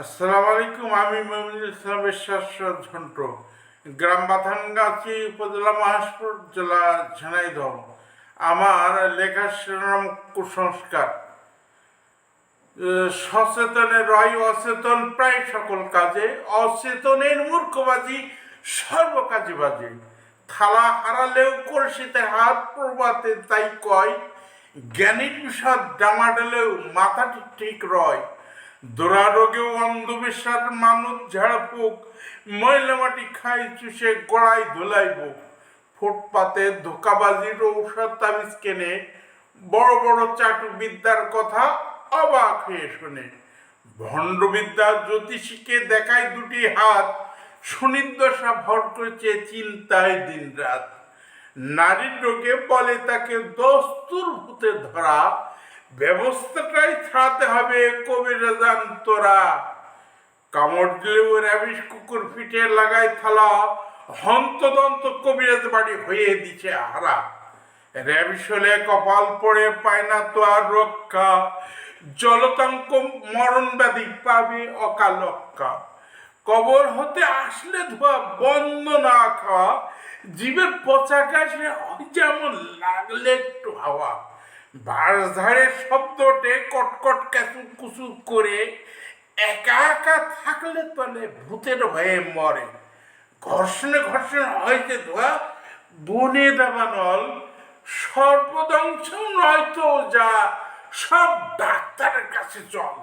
আসসালামু আলাইকুম, আমি মমিনুল ইসলাম বিশ্বাস ঝন্ট। গ্রাম বাথানগাছি উপজেলা মহেশপুর জেলা ঝিনাইদহ। আমার লেখার শিরোনাম কুসংস্কার। সচেতনে রয় অচেতন প্রায় সকল কাজে, অচেতনের মূর্খবাজি সর্বকাজে বাজে থালা হারালেও কলসিতে হাত প্রবাতে তাই কয়, জ্ঞানীর বিষয় ডামাডেলেও মাথাটি ঠিক রয়। দুরারোগেও অন্ধবিশ্বাস মানুষ ঝাড়ফুক ময়লা মাটি খাই চুষে গড়াই ধুলাইব। ফুটপাতে ধোকাবাজির ঔষধ তাবিজ কেনে, বড় বড় চাটু বিদ্যার কথা অবাক হয়ে শোনে। ভণ্ডবিদ্যা জ্যোতিষীকে দেখায় দুটি হাত, সুনির্দশা ভর করছে চিন্তায় দিন রাত নারীর রোগে বলে তাকে দস্তুর ভূতে ধরা ব্যবস্থাটাই ছাড়াতে হবে কবিরা তোরা। কামড় দিলেও র্যাবিস কুকুর পিঠে লাগায় থালা। হন্তদন্ত কবিরাজ বাড়ি হয়ে দিছে হারা। র্যাবিস হলে কপাল পড়ে পায় না তো আর রক্ষা। জলতাঙ্ক মরণ ব্যাধি পাবে অকালক্কা কবর হতে আসলে ধোয়া বন্ধ না খাওয়া। জীবের পচা গাছে যেমন লাগলে একটু হাওয়া। বাস ধারে শব্দটে কটকট ক্যাচু কুচু করে একা একা থাকলে তলে ভূতের ভয়ে মরে। ঘর্ষণে ঘর্ষণ হয়েছে ধোয়া, বনে দাবানল সর্বদংশ নয়তো যা, সব ডাক্তারের কাছে চল।